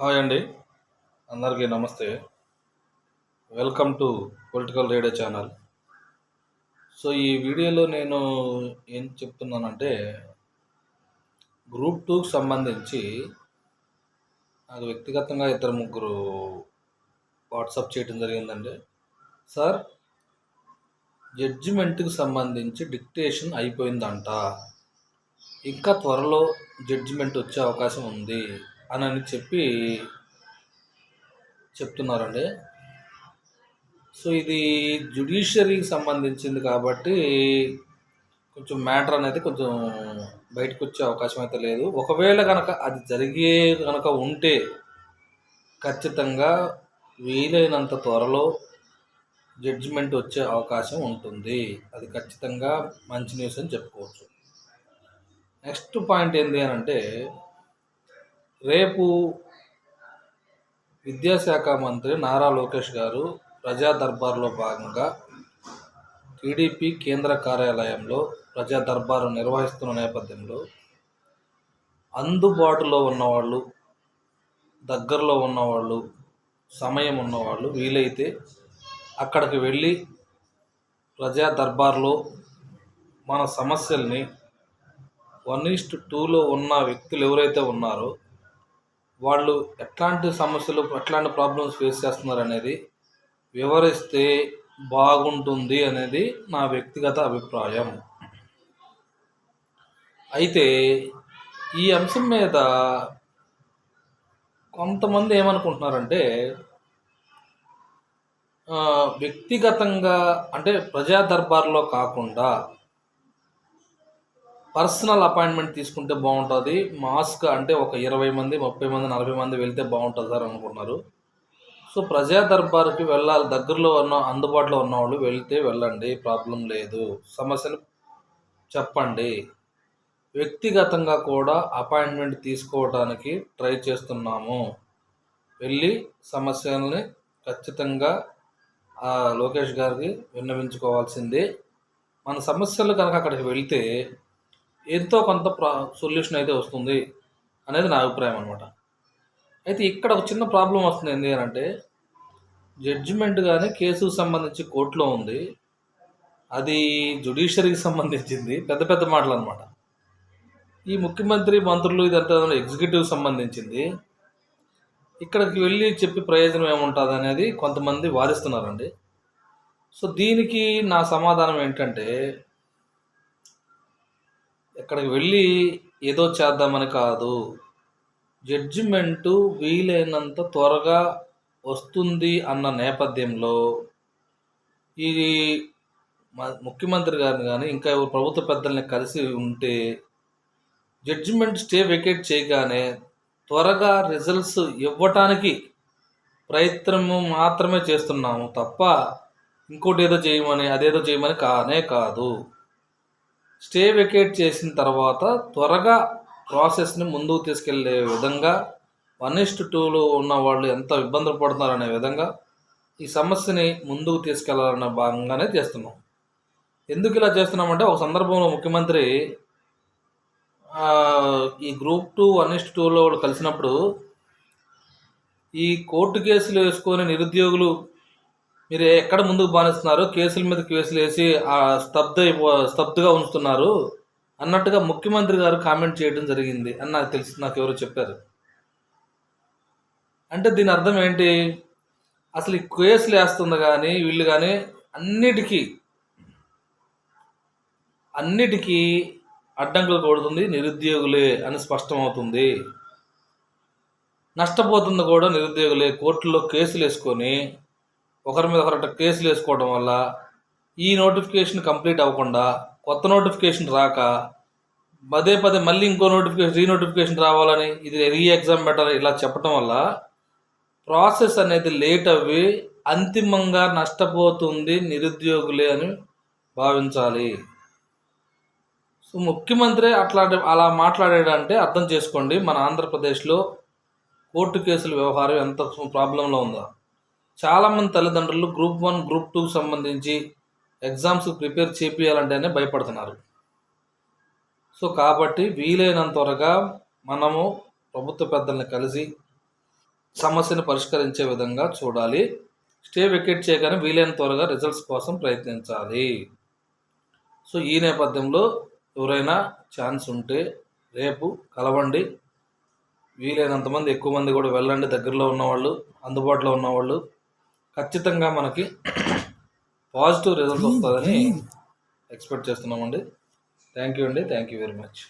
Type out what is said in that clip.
Hi అండి. అందరికీ నమస్తే. Welcome to political radio channel. So ఈ వీడియోలో నేను ఏం చెప్తున్నానంటే గ్రూప్ టూకి సంబంధించి నాకు వ్యక్తిగతంగా ఇద్దరు ముగ్గురు వాట్సాప్ చేయడం జరిగిందండి. సార్ జడ్జిమెంట్కి సంబంధించి డిక్టేషన్ అయిపోయిందంట. ఇంకా త్వరలో జడ్జిమెంట్ వచ్చే అవకాశం ఉంది. అని అని చెప్పి చెప్తున్నారండి. సో ఇది జుడిషియరీకి సంబంధించింది కాబట్టి కొంచెం మ్యాటర్ అనేది కొంచెం బయటకు వచ్చే అవకాశం అయితే లేదు. ఒకవేళ కనుక అది జరిగే కనుక ఉంటే ఖచ్చితంగా వీలైనంత త్వరలో జడ్జిమెంట్ వచ్చే అవకాశం ఉంటుంది. అది ఖచ్చితంగా మంచి న్యూస్ అని చెప్పుకోవచ్చు. నెక్స్ట్ పాయింట్ ఏంటి అని అంటే రేపు విద్యాశాఖ మంత్రి నారా లోకేష్ గారు ప్రజా దర్బార్లో భాగంగా టీడీపీ కేంద్ర కార్యాలయంలో ప్రజా దర్బారు నిర్వహిస్తున్న నేపథ్యంలో అందుబాటులో ఉన్నవాళ్ళు దగ్గరలో ఉన్నవాళ్ళు సమయం ఉన్నవాళ్ళు వీలైతే అక్కడికి వెళ్ళి ప్రజా దర్బార్లో మన సమస్యల్ని వన్ ఈస్ట్ టూలో ఉన్న వ్యక్తులు ఎవరైతే ఉన్నారో వాళ్ళు ఎట్లాంటి సమస్యలు ఎట్లాంటి ప్రాబ్లమ్స్ ఫేస్ చేస్తున్నారు అనేది వివరిస్తే బాగుంటుంది అనేది నా వ్యక్తిగత అభిప్రాయం. అయితే ఈ అంశం మీద కొంతమంది ఏమనుకుంటున్నారంటే వ్యక్తిగతంగా అంటే ప్రజా దర్బార్లో కాకుండా పర్సనల్ అపాయింట్మెంట్ తీసుకుంటే బాగుంటుంది. మాస్క్ అంటే ఒక ఇరవై మంది ముప్పై మంది నలభై మంది వెళ్తే బాగుంటుంది సార్ అనుకున్నారు. సో ప్రజా దర్బార్కి వెళ్ళాలి. దగ్గరలో ఉన్న అందుబాటులో ఉన్నవాళ్ళు వెళ్తే వెళ్ళండి. ప్రాబ్లం లేదు. సమస్యలు చెప్పండి. వ్యక్తిగతంగా కూడా అపాయింట్మెంట్ తీసుకోవడానికి ట్రై చేస్తున్నాము. వెళ్ళి సమస్యల్ని ఖచ్చితంగా లోకేష్ గారికి విన్నవించుకోవాల్సిందే. మన సమస్యలు కనుక అక్కడికి వెళ్తే ఎంతో కొంత ప్రా సొల్యూషన్ అయితే వస్తుంది అనేది నా అభిప్రాయం అనమాట అయితే ఇక్కడ ఒక చిన్న ప్రాబ్లం వస్తుంది ఏంటి అని అంటే జడ్జిమెంట్ కానీ కేసుకు సంబంధించి కోర్టులో ఉంది. అది జుడిషియరీకి సంబంధించింది. పెద్ద పెద్ద మాటలు అనమాట ఈ ముఖ్యమంత్రి మంత్రులు ఇదంతా ఎగ్జిక్యూటివ్ సంబంధించింది. ఇక్కడికి వెళ్ళి చెప్పి ప్రయోజనం ఏముంటుంది అనేది కొంతమంది వాదిస్తున్నారండి. సో దీనికి నా సమాధానం ఏంటంటే ఎక్కడికి వెళ్ళి ఏదో చేద్దామని కాదు. జడ్జిమెంటు వీలైనంత త్వరగా వస్తుంది అన్న నేపథ్యంలో ఈ ముఖ్యమంత్రి గారిని కానీ ఇంకా ప్రభుత్వ పెద్దల్ని కలిసి ఉంటే జడ్జిమెంట్ స్టే వెకేట్ చేయగానే త్వరగా రిజల్ట్స్ ఇవ్వటానికి ప్రయత్నము మాత్రమే చేస్తున్నాము తప్ప ఇంకోటి ఏదో చేయమని అదేదో చేయమని కానే కాదు. స్టే వెకేట్ చేసిన తర్వాత త్వరగా ప్రాసెస్ని ముందుకు తీసుకెళ్ళే విధంగా వన్ ఇస్ట్ టూలో ఉన్న వాళ్ళు ఎంత ఇబ్బందులు పడుతున్నారనే విధంగా ఈ సమస్యని ముందుకు తీసుకెళ్ళాలనే భాగంగానే చేస్తున్నాం. ఎందుకు ఇలా చేస్తున్నామంటే ఒక సందర్భంలో ముఖ్యమంత్రి ఈ గ్రూప్ టూ వన్ ఇస్ట్ టూలో వాళ్ళు కలిసినప్పుడు ఈ కోర్టు కేసులు వేసుకొని నిరుద్యోగులు మీరు ఎక్కడ ముందుకు బానిస్తున్నారు? కేసుల మీద కేసులు వేసి ఆ స్తబ్ద స్తబ్దుగా ఉంచుతున్నారు అన్నట్టుగా ముఖ్యమంత్రి గారు కామెంట్ చేయడం జరిగింది అని నాకు తెలిసి నాకు ఎవరో చెప్పారు. అంటే దీని అర్థం ఏంటి? అసలు ఈ కేసులు వేస్తుంది కానీ వీళ్ళు కానీ అన్నిటికీ అన్నిటికీ అడ్డంకులు కొడుతుంది నిరుద్యోగులే అని స్పష్టమవుతుంది. నష్టపోతుంది కూడా నిరుద్యోగులే కోర్టులో కేసులు వేసుకొని ఒకరి మీద ఒకరి కేసులు వేసుకోవడం వల్ల ఈ నోటిఫికేషన్ కంప్లీట్ అవ్వకుండా కొత్త నోటిఫికేషన్ రాక పదే పదే మళ్ళీ ఇంకో నోటిఫికేషన్ రీ నోటిఫికేషన్ రావాలని ఇది రీ ఎగ్జామ్ బెటర్ ఇలా చెప్పడం వల్ల ప్రాసెస్ అనేది లేట్ అవ్వి అంతిమంగా నష్టపోతుంది నిరుద్యోగులే అని భావించాలి. సో ముఖ్యమంత్రి అట్లా అలా మాట్లాడాడంటే అర్థం చేసుకోండి మన ఆంధ్రప్రదేశ్లో కోర్టు కేసుల వ్యవహారం ఎంత ప్రాబ్లంలో ఉందో. చాలామంది తల్లిదండ్రులు గ్రూప్ వన్ గ్రూప్ టూకి సంబంధించి ఎగ్జామ్స్ ప్రిపేర్ చేపియాలంటేనే భయపడుతున్నారు. సో కాబట్టి వీలైనంత త్వరగా మనము ప్రభుత్వ పెద్దల్ని కలిసి సమస్యను పరిష్కరించే విధంగా చూడాలి. స్టే వికెట్ చేయగానే వీలైన త్వరగా రిజల్ట్స్ కోసం ప్రయత్నించాలి. సో ఈ నేపథ్యంలో ఎవరైనా ఛాన్స్ ఉంటే రేపు కలవండి. వీలైనంత మంది ఎక్కువ మంది కూడా వెళ్ళండి. దగ్గరలో ఉన్నవాళ్ళు అందుబాటులో ఉన్నవాళ్ళు. ఖచ్చితంగా మనకి పాజిటివ్ రిజల్ట్ వస్తుందని ఎక్స్పెక్ట్ చేస్తున్నామండి. థ్యాంక్ యూ అండి. Thank you very much